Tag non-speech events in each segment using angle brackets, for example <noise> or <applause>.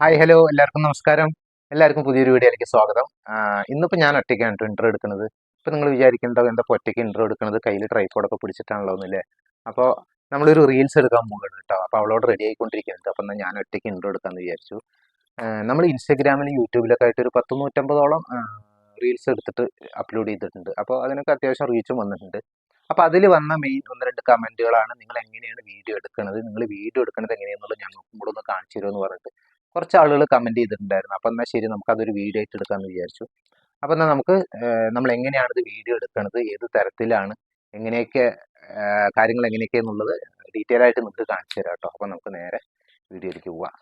Hi hello എല്ലാവർക്കും നമസ്കാരം. എല്ലാവർക്കും പുതിയൊരു വീഡിയോയിലേക്ക് സ്വാഗതം. ഇന്നിപ്പോൾ ഞാൻ ഒറ്റയ്ക്കാണ് ഇൻട്രോ എടുക്കുന്നത്. ഇപ്പോൾ നിങ്ങൾ വിചാരിക്കേണ്ടത് എന്താ ഒറ്റയ്ക്ക് ഇൻട്രോ എടുക്കുന്നത്? കയ്യിൽ ട്രൈപ്പോഡൊക്കെ പിടിച്ചിട്ടാണല്ലോ ഒന്നുമില്ലേ അപ്പോൾ നമ്മളൊരു റീൽസ് എടുക്കാൻ പോകണം കേട്ടോ. അപ്പോൾ അവളോട് റെഡി ആയിക്കൊണ്ടിരിക്കുന്നുണ്ട്. എന്നാൽ ഞാൻ ഒറ്റയ്ക്ക് ഇൻട്രോ എടുക്കാമെന്ന് വിചാരിച്ചു. നമ്മൾ ഇൻസ്റ്റഗ്രാമിലും യൂട്യൂബിലൊക്കെ ആയിട്ട് ഒരു പത്ത് നൂറ്റമ്പതോളം റീൽസ് എടുത്തിട്ട് അപ്ലോഡ് ചെയ്തിട്ടുണ്ട്. അപ്പോൾ അതിനൊക്കെ അത്യാവശ്യം റീച്ചും വന്നിട്ടുണ്ട്. അപ്പോൾ അതിൽ വന്ന മെയിൻ ഒന്ന് രണ്ട് കമന്റുകളാണ് നിങ്ങൾ എങ്ങനെയാണ് വീഡിയോ എടുക്കുന്നത് നിങ്ങൾ വീഡിയോ എടുക്കുന്നത് എങ്ങനെയാണെന്നുള്ളത് ഞങ്ങൾക്കും കൂടെ ഒന്ന് കാണിച്ചു തരുമെന്ന് പറഞ്ഞിട്ട് കുറച്ച് ആളുകൾ കമന്റ് ചെയ്തിട്ടുണ്ടായിരുന്നു. അപ്പോൾ എന്നാൽ ശരി നമുക്ക് അതൊരു വീഡിയോ ആയിട്ട് എടുക്കാമെന്ന് വിചാരിച്ചു. അപ്പോൾ എന്നാൽ നമുക്ക് നമ്മൾ എങ്ങനെയാണ് ഇത് വീഡിയോ എടുക്കുന്നത് ഏത് തരത്തിലാണ് എങ്ങനെയൊക്കെ കാര്യങ്ങൾ എങ്ങനെയൊക്കെ എന്നുള്ളത് ഡീറ്റെയിൽ ആയിട്ട് നിങ്ങൾക്ക് കാണിച്ചു തരാം കേട്ടോ. അപ്പോൾ നമുക്ക് നേരെ വീഡിയോയിലേക്ക് പോവാം.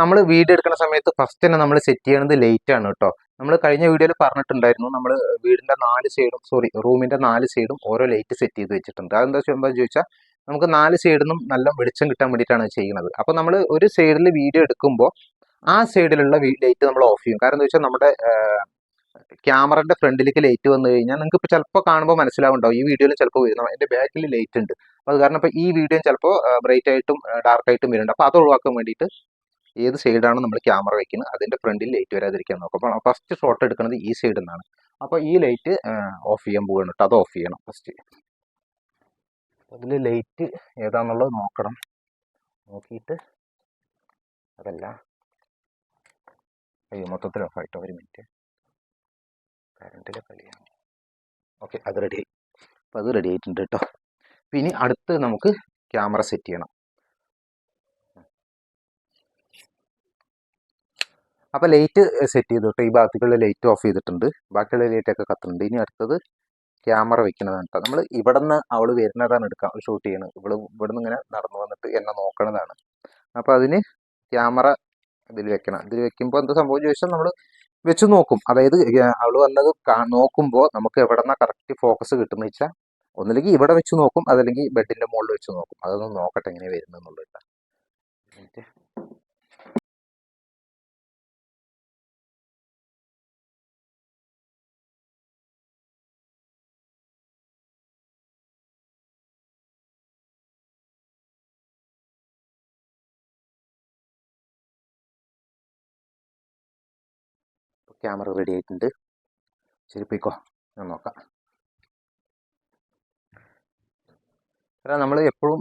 നമ്മൾ വീഡിയോ എടുക്കുന്ന സമയത്ത് ഫസ്റ്റ് തന്നെ നമ്മൾ സെറ്റ് ചെയ്യണത് ലൈറ്റ് ആണ് കേട്ടോ. നമ്മൾ കഴിഞ്ഞ വീഡിയോയിൽ പറഞ്ഞിട്ടുണ്ടായിരുന്നു നമ്മൾ വീടിന്റെ നാല് സൈഡും സോറി റൂമിന്റെ നാല് സൈഡും ഓരോ ലൈറ്റ് സെറ്റ് ചെയ്ത് വെച്ചിട്ടുണ്ട്. അതെന്താ ചോദിച്ചാൽ നമുക്ക് നാല് സൈഡിൽ നിന്നും നല്ല വെളിച്ചം കിട്ടാൻ വേണ്ടിയിട്ടാണ് ചെയ്യുന്നത്. അപ്പോൾ നമ്മൾ ഒരു സൈഡിൽ വീഡിയോ എടുക്കുമ്പോൾ ആ സൈഡിലുള്ള ലൈറ്റ് നമ്മൾ ഓഫ് ചെയ്യും. കാരണം എന്താ വെച്ചാൽ നമ്മുടെ ക്യാമറയുടെ ഫ്രണ്ടിലേക്ക് ലൈറ്റ് വന്നു കഴിഞ്ഞാൽ നിങ്ങൾക്ക് ഇപ്പോൾ ചിലപ്പോൾ കാണുമ്പോൾ മനസ്സിലാവുണ്ടാവും. ഈ വീഡിയോയിൽ ചിലപ്പോൾ വരുന്ന എന്റെ ബാക്കിൽ ലൈറ്റ് ഉണ്ട്. അപ്പോൾ അത് കാരണം ഇപ്പോൾ ഈ വീഡിയോ ചിലപ്പോൾ ബ്രൈറ്റ് ആയിട്ടും ഡാർക്ക് ആയിട്ടും വരുന്നുണ്ട്. അപ്പോൾ അത് ഒഴിവാക്കാൻ വേണ്ടിയിട്ട് ഏത് സൈഡാണ് നമ്മൾ ക്യാമറ വെക്കുന്നത് അതിന്റെ ഫ്രണ്ടിൽ ലൈറ്റ് വരാതിരിക്കാൻ നോക്കും. അപ്പോൾ ഫസ്റ്റ് ഷോട്ട് എടുക്കുന്നത് ഈ സൈഡിൽ നിന്നാണ് അപ്പോൾ ഈ ലൈറ്റ് ഓഫ് ചെയ്യാൻ കേട്ടോ അത് ഓഫ് ചെയ്യണം ഫസ്റ്റ് അതിൽ ലൈറ്റ് ഏതാണെന്നുള്ളത് നോക്കണം. നോക്കിയിട്ട് അതല്ല. അയ്യോ മൊത്തത്തിൽ ഓഫ് ആയിട്ടോ ഒരു മിനിറ്റ്. കറണ്ടിലെ കളിയാണ്. ഓക്കെ അത് റെഡി ആയി. അപ്പം അത് റെഡി ആയിട്ടുണ്ട് കേട്ടോ പിന്നെ അടുത്ത് നമുക്ക് ക്യാമറ സെറ്റ് ചെയ്യണം. അപ്പോൾ ലൈറ്റ് സെറ്റ് ചെയ്തു ഈ ഭാഗത്തേക്കുള്ള ലൈറ്റ് ഓഫ് ചെയ്തിട്ടുണ്ട്. ബാക്കിയുള്ള ലൈറ്റൊക്കെ കത്തുന്നുണ്ട്. ഇനി അടുത്തത് ക്യാമറ വെക്കുന്നതാണ് കേട്ടോ നമ്മൾ ഇവിടെ നിന്ന് അവൾ വരുന്നതാണ് എടുക്കാം ഷൂട്ട് ചെയ്യണത് ഇവൾ ഇവിടെ നിന്ന് ഇങ്ങനെ നടന്നു വന്നിട്ട് എന്നെ നോക്കണതാണ്. അപ്പോൾ അതിന് ക്യാമറ ഇതിൽ വെക്കണം. ഇതിൽ വെക്കുമ്പോൾ എന്ത് സംഭവം ചോദിച്ചാൽ നമ്മൾ വെച്ച് നോക്കും. അതായത് അവൾ വന്നത് നോക്കുമ്പോൾ നമുക്ക് എവിടെ നിന്നാണ് കറക്റ്റ് ഫോക്കസ് കിട്ടുന്നത് വെച്ചാൽ ഒന്നില്ലെങ്കിൽ ഇവിടെ വെച്ച് നോക്കും അതല്ലെങ്കിൽ ബെഡിന്റെ മുകളിൽ വെച്ച് നോക്കും. അതൊന്ന് നോക്കട്ടെ എങ്ങനെ വരുന്നെന്നുള്ളത് കേട്ടോ ക്യാമറ റെഡി ആയിട്ടുണ്ട്. ശരി പോയിക്കോ ഞാൻ നോക്കാം. കാരണം നമ്മൾ എപ്പോഴും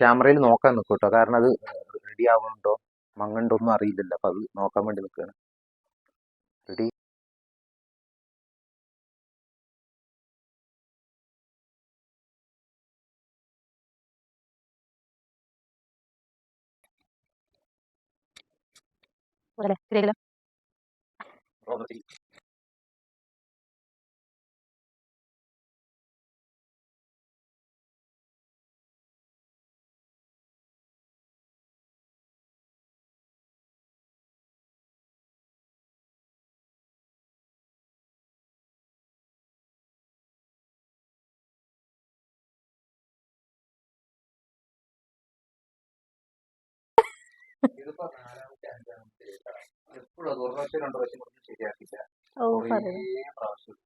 ക്യാമറയിൽ നോക്കാൻ നിൽക്കും കേട്ടോ കാരണം അത് റെഡി ആവുന്നുണ്ടോ? മങ്ങുണ്ടോ ഒന്നും അറിയില്ലല്ലോ. അപ്പം അത് നോക്കാൻ വേണ്ടി നിൽക്കുകയാണ് റെഡി അതല്ലേ ശരിയാക്കലോ ഇതിപ്പോ നാലാമത്തെ അഞ്ചാമത്തെ. എപ്പോഴും? അത് ഒരു പ്രാവശ്യം രണ്ടു പ്രാവശ്യം ശരിയാക്കില്ല പ്രാവശ്യം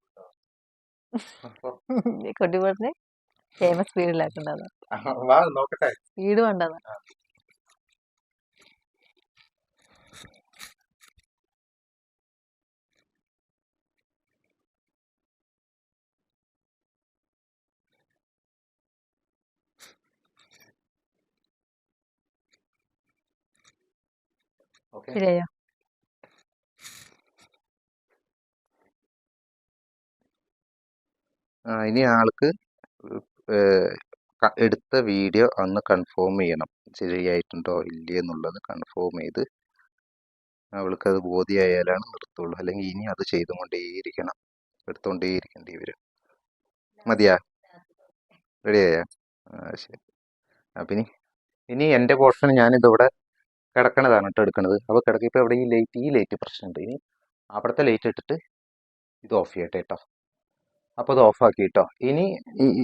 <laughs> കൊട്ടി പറഞ്ഞ് ഫേമസ് സ്പീഡിലാക്കണ്ടത് വാ നോക്കട്ടെ. സ്പീഡ് വേണ്ടത് ശരിയായോ? ഇനി ആൾക്ക് എടുത്ത വീഡിയോ ഒന്ന് കൺഫേം ചെയ്യണം. ശരിയായിട്ടുണ്ടോ ഇല്ലേ എന്നുള്ളത് കൺഫേം ചെയ്ത് അവൾക്ക് അത് ബോധ്യമായാലാണ് നിർത്തുള്ളൂ. അല്ലെങ്കിൽ ഇനി അത് ചെയ്തുകൊണ്ടേയിരിക്കണം. എടുത്തുകൊണ്ടേയിരിക്കേണ്ടി വരും. മതിയാ? റെഡിയായാ? ശരി. അപ്പം ഇനി ഇനി എന്റെ പോർഷൻ ഞാനിതിവിടെ കിടക്കണതാണ് കേട്ടോ എടുക്കണത്. അപ്പോൾ കിടക്കിപ്പോൾ എവിടെ ഈ ലൈറ്റ് ഈ ലൈറ്റ് പ്രശ്നമുണ്ട്. ഇനി അവിടുത്തെ ലൈറ്റ് ഇട്ടിട്ട് ഇത് ഓഫ് ചെയ്യട്ടെ കേട്ടോ. അപ്പോൾ അത് ഓഫാക്കി കേട്ടോ ഇനി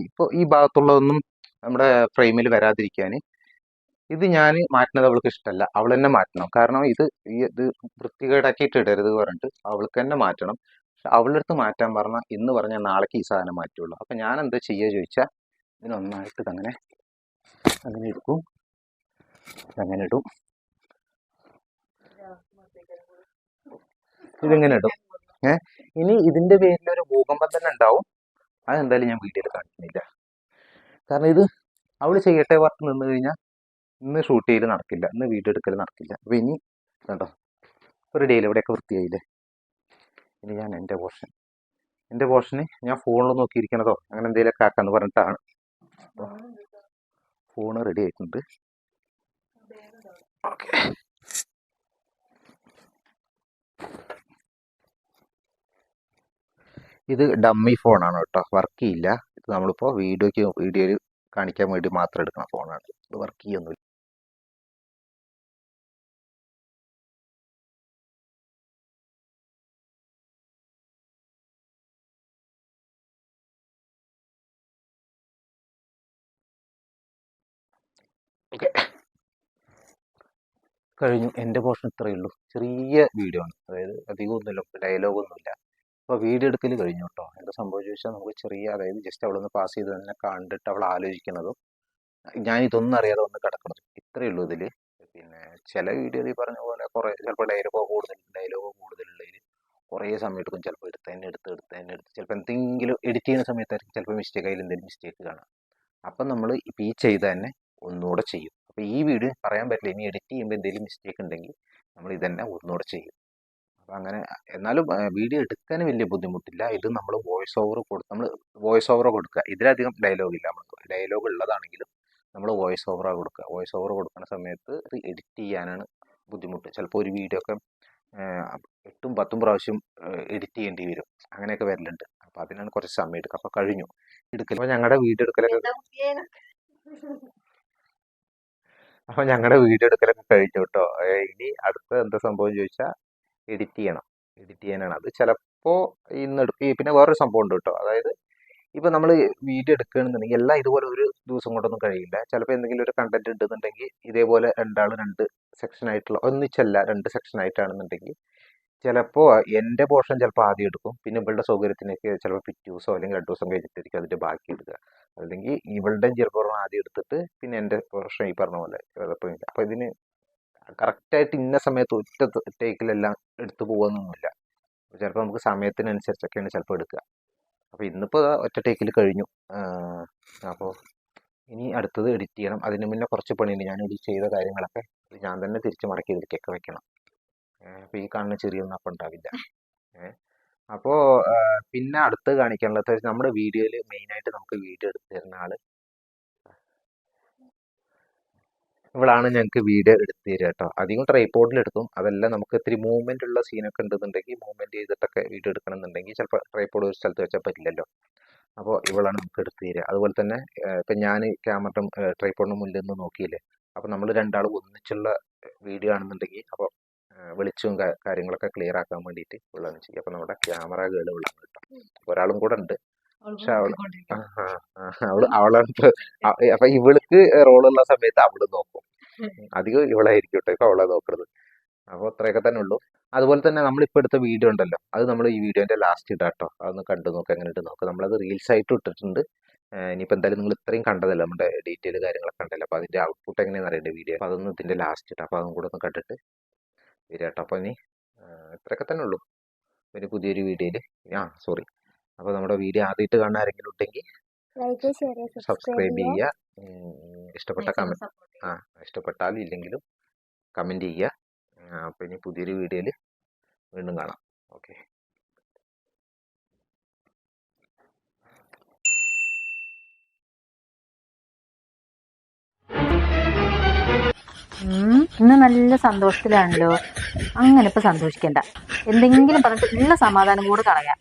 ഇപ്പോൾ ഈ ഭാഗത്തുള്ളതൊന്നും നമ്മുടെ ഫ്രെയിമിൽ വരാതിരിക്കാൻ ഇത് ഞാൻ മാറ്റുന്നത് അവൾക്ക് ഇഷ്ടമല്ല അവൾ തന്നെ മാറ്റണം. കാരണം ഇത് ഈ ഇത് വൃത്തികേടാക്കിയിട്ട് ഇടരുത് പറഞ്ഞിട്ട് അവൾക്ക് തന്നെ മാറ്റണം. പക്ഷെ അവളുടെ അടുത്ത് മാറ്റാൻ പറഞ്ഞാൽ ഇന്ന് പറഞ്ഞാൽ നാളേക്ക് ഈ സാധനം മാറ്റുള്ളൂ. അപ്പം ഞാൻ എന്താ ചെയ്യുക ചോദിച്ചാൽ ഇതിനൊന്നായിട്ട് ഇതങ്ങനെ അങ്ങനെ എടുക്കും അങ്ങനെ ഇടും. ഇതിങ്ങനെ ഇടും. ഏ? ഇനി ഇതിന്റെ പേരിൽ ഒരു ഭൂകമ്പം തന്നെ ഉണ്ടാവും. അതെന്തായാലും ഞാൻ വീഡിയോയിൽ കാണിക്കുന്നില്ല. കാരണം ഇത് അവൾ ചെയ്യട്ടെ വർക്ക് നിന്ന് കഴിഞ്ഞാൽ ഇന്ന് ഷൂട്ട് ചെയ്ത് നടക്കില്ല. ഇന്ന് വീഡിയോ എടുക്കൽ നടക്കില്ല. അപ്പൊ ഇനി കണ്ടോ? ഒരു ഡേയിൽ ഇവിടെയൊക്കെ വൃത്തിയായില്ലേ? ഇനി ഞാൻ എന്റെ പോർഷൻ എന്റെ പോർഷന് ഞാൻ ഫോണിൽ നോക്കിയിരിക്കണതോ? അങ്ങനെ എന്തെങ്കിലുമൊക്കെ ആക്കാന്ന് പറഞ്ഞിട്ടാണ്. ഫോണ് റെഡി ആയിട്ടുണ്ട്. ഓക്കെ ഇത് ഡമ്മി ഫോണാണ് കേട്ടോ. വർക്ക് ചെയ്യില്ല. ഇത് നമ്മളിപ്പോൾ വീഡിയോയ്ക്ക് വീഡിയോയിൽ കാണിക്കാൻ വേണ്ടി മാത്രം എടുക്കുന്ന ഫോണാണ് ഇത് വർക്ക് ചെയ്യൊന്നുമില്ല. ഓക്കെ കഴിഞ്ഞു. എന്റെ പോർഷൻ ഇത്രയേ ഉള്ളൂ. ചെറിയ വീഡിയോ ആണ്. അതായത് അധികമൊന്നുമില്ല. ഡയലോഗൊന്നുമില്ല അപ്പോൾ വീഡിയോ എടുക്കൽ കഴിഞ്ഞു കേട്ടോ എന്താ സംഭവിച്ചു വെച്ചാൽ നമുക്ക് ചെറിയ അതായത് ജസ്റ്റ് അവളൊന്ന് പാസ് ചെയ്ത് തന്നെ കണ്ടിട്ട് അവൾ ആലോചിക്കുന്നതും ഞാൻ ഇതൊന്നും അറിയാതെ ഒന്ന് കിടക്കണത് ഇത്രയേ ഉള്ളൂ ഇതിൽ പിന്നെ ചില വീഡിയോയിൽ ഈ പറഞ്ഞ പോലെ കുറേ ചിലപ്പോൾ ഡയലോഗോ കൂടുതൽ ഡയലോഗോ കൂടുതലുള്ളതിൽ കുറേ സമയം എടുക്കും ചിലപ്പോൾ എടുത്ത് തന്നെ എടുത്ത് എടുത്ത് തന്നെ എടുത്ത്. ചിലപ്പോൾ എന്തെങ്കിലും എഡിറ്റ് ചെയ്യുന്ന സമയത്തായിരിക്കും ചിലപ്പോൾ മിസ്റ്റേക്ക് അതിൽ എന്തെങ്കിലും മിസ്റ്റേക്ക് കാണാം. അപ്പം നമ്മൾ ഇപ്പം ഈ ചെയ്ത് തന്നെ ഒന്നുകൂടെ ചെയ്യും. അപ്പോൾ ഈ വീഡിയോ പറയാൻ പറ്റില്ല. ഇനി എഡിറ്റ് ചെയ്യുമ്പോൾ എന്തെങ്കിലും മിസ്റ്റേക്ക് ഉണ്ടെങ്കിൽ നമ്മൾ ഇതന്നെ ഒന്നുകൂടെ ചെയ്യും. അപ്പം അങ്ങനെ എന്നാലും വീഡിയോ എടുക്കാൻ വലിയ ബുദ്ധിമുട്ടില്ല. ഇത് നമ്മൾ വോയിസ് ഓവർ കൊടുത്ത് നമ്മൾ വോയിസ് ഓവർ കൊടുക്കുക ഇതിലധികം ഡയലോഗ് ഇല്ല. നമ്മൾ ഡയലോഗ് ഉള്ളതാണെങ്കിലും നമ്മൾ വോയിസ് ഓവറാണ് കൊടുക്കുക വോയിസ് ഓവർ കൊടുക്കുന്ന സമയത്ത് ഇത് എഡിറ്റ് ചെയ്യാനാണ് ബുദ്ധിമുട്ട്. ചിലപ്പോൾ ഒരു വീഡിയോ ഒക്കെ എട്ടും പത്തും പ്രാവശ്യം എഡിറ്റ് ചെയ്യേണ്ടി വരും. അങ്ങനെയൊക്കെ വരലുണ്ട്. അപ്പം അതിനാണ് കുറച്ച് സമയം എടുക്കുക അപ്പോൾ കഴിഞ്ഞു. എടുക്കൽ അപ്പോൾ ഞങ്ങളുടെ വീഡിയോ എടുക്കലൊക്കെ അപ്പോൾ ഞങ്ങളുടെ വീഡിയോ എടുക്കലൊക്കെ കഴിഞ്ഞു കേട്ടോ ഇനി അടുത്ത എന്താ സംഭവം ചോദിച്ചാൽ എഡിറ്റ് ചെയ്യണം. എഡിറ്റ് ചെയ്യാനാണ്. അത് ചിലപ്പോൾ ഇന്ന് എടുക്കും പിന്നെ വേറൊരു സംഭവം ഉണ്ട് കേട്ടോ. അതായത് ഇപ്പോൾ നമ്മൾ വീഡിയോ എടുക്കുകയാണെന്നുണ്ടെങ്കിൽ എല്ലാം ഇതുപോലെ ഒരു ദിവസം കൊണ്ടൊന്നും കഴിയില്ല. ചിലപ്പോൾ എന്തെങ്കിലും ഒരു കണ്ടന്റ് ഉണ്ടെന്നുണ്ടെങ്കിൽ ഇതേപോലെ രണ്ടാൾ രണ്ട് സെക്ഷൻ ആയിട്ടുള്ള ഒന്നിച്ചല്ല രണ്ട് സെക്ഷൻ ആയിട്ടാണെന്നുണ്ടെങ്കിൽ ചിലപ്പോൾ എന്റെ പോർഷൻ ചിലപ്പോൾ ആദ്യം എടുക്കും. പിന്നെ ഇവളുടെ സൗകര്യത്തിനൊക്കെ ചിലപ്പോൾ പിറ്റേ ദിവസമോ അല്ലെങ്കിൽ രണ്ട് ദിവസം കഴിഞ്ഞിട്ടായിരിക്കും അതിന്റെ ബാക്കി എടുക്കുക. അല്ലെങ്കിൽ ഇവളുടെ ചിലപ്പോൾ ആദ്യം എടുത്തിട്ട് പിന്നെ എന്റെ പോർഷൻ ഈ പറഞ്ഞ പോലെ കുഴപ്പമില്ല അപ്പോൾ ഇതിന് കറക്റ്റായിട്ട് ഇന്ന സമയത്ത് ഒറ്റ ടേക്കിലെല്ലാം എടുത്തു പോകുന്നൊന്നുമില്ല ചിലപ്പോൾ നമുക്ക് സമയത്തിനനുസരിച്ചൊക്കെയാണ് ചിലപ്പോൾ എടുക്കുക അപ്പോൾ ഇന്നിപ്പോൾ ഒറ്റ ടേക്കിൽ കഴിഞ്ഞു. അപ്പോൾ ഇനി അടുത്തത് എഡിറ്റ് ചെയ്യണം. അതിന് മുന്നേ കുറച്ച് പണിയുണ്ട്. ഞാൻ എഡിറ്റ് ചെയ്ത കാര്യങ്ങളൊക്കെ ഞാൻ തന്നെ തിരിച്ച് മടക്കി ഇതിലേക്കൊക്കെ വെക്കണം. അപ്പോൾ ഈ കാണുന്ന ചെറിയൊന്നും അപ്പം ഉണ്ടാവില്ല. അപ്പോൾ പിന്നെ അടുത്ത് കാണിക്കാനുള്ളത് നമ്മുടെ വീഡിയോയിൽ മെയിനായിട്ട് നമുക്ക് വീഡിയോ എടുത്ത് തരുന്ന ആൾ ഇവളാണ് ഞങ്ങൾക്ക് വീഡിയോ എടുത്ത് തരിക കേട്ടോ. അധികം ട്രൈപോഡിൽ എടുക്കും. അതല്ല നമുക്ക് ഇത്തിരി മൂവ്മെന്റ് ഉള്ള സീനൊക്കെ ഉണ്ടെന്നുണ്ടെങ്കിൽ മൂവ്മെന്റ് ചെയ്തിട്ടൊക്കെ വീഡിയോ എടുക്കണം എന്നുണ്ടെങ്കിൽ ചിലപ്പോൾ ട്രൈപോഡ് ഒരു സ്ഥലത്ത് വെച്ചാൽ പറ്റില്ലല്ലോ. അപ്പോൾ ഇവളാണ് നമുക്ക് എടുത്ത് തരിക. അതുപോലെ തന്നെ ഇപ്പം ഞാൻ ക്യാമറ ട്രൈപോഡിന് മുന്നിൽ നിന്ന് നോക്കിയില്ലേ? അപ്പോൾ നമ്മൾ രണ്ടാളും ഒന്നിച്ചുള്ള വീഡിയോ ആണെന്നുണ്ടെങ്കിൽ അപ്പോൾ വെളിച്ചവും കാര്യങ്ങളൊക്കെ ക്ലിയർ ആക്കാൻ വേണ്ടിയിട്ട് ഇവളാണ് ചെയ്യുക. അപ്പോൾ നമ്മുടെ ക്യാമറ ഗേൾ ഇവളാണ് കേട്ടോ. ഒരാളും കൂടെ ഉണ്ട്. അവൾ അവൾ അവളാണ് അപ്പൊ ഇവൾക്ക് റോളുള്ള സമയത്ത് അവൾ നോക്കും. അധികം ഇവളായിരിക്കും കേട്ടോ ഇപ്പൊ അവളെ നോക്കുന്നത്. അപ്പോൾ അത്രയൊക്കെ തന്നെ ഉള്ളൂ. അതുപോലെ തന്നെ നമ്മളിപ്പോൾ എടുത്ത വീഡിയോ ഉണ്ടല്ലോ. അത് നമ്മൾ ഈ വീഡിയോന്റെ ലാസ്റ്റ് ഇടാം കേട്ടോ അതൊന്ന് കണ്ടു നോക്കുക എങ്ങനെ ഇട്ട് നോക്കുക നമ്മളത് റീൽസ് ആയിട്ട് ഇട്ടിട്ടുണ്ട്. ഇനിയിപ്പോൾ എന്തായാലും നിങ്ങൾ ഇത്രയും കണ്ടതല്ല? നമ്മുടെ ഡീറ്റെയിൽ കാര്യങ്ങളൊക്കെ കണ്ടല്ലോ അപ്പോൾ അതിന്റെ ഔട്ട്പുട്ട് എങ്ങനെയാണെന്ന് അറിയേണ്ട വീഡിയോ അപ്പോൾ അതൊന്ന് ഇതിന്റെ ലാസ്റ്റ് ഇട്ടാം അപ്പോൾ അതും കൂടെ ഒന്ന് കണ്ടിട്ട് വരിക കേട്ടോ അപ്പോൾ ഇനി ഇത്രയൊക്കെ തന്നെ ഉള്ളൂ. ഒരു പുതിയൊരു വീഡിയോയിൽ ആ സോറി അപ്പോൾ നമ്മുടെ വീഡിയോ ആദ്യമായിട്ട് കാണാൻ ആരെങ്കിലും ഉണ്ടെങ്കിൽ സബ്സ്ക്രൈബ് ചെയ്യുക. ഇഷ്ടപ്പെട്ട കമന്റ് ആ ഇഷ്ടപ്പെട്ടാലും ഇല്ലെങ്കിലും കമന്റ് ചെയ്യുക. അപ്പോൾ ഇനി പുതിയൊരു വീഡിയോയിൽ വീണ്ടും കാണാം. ഓക്കെ ഇന്ന് നല്ല സന്തോഷത്തിലാണല്ലോ. അങ്ങനെ ഇപ്പൊ സന്തോഷിക്കണ്ട. എന്തെങ്കിലും പറഞ്ഞിട്ട് ഉള്ള സമാധാനം കൂടെ കളയാം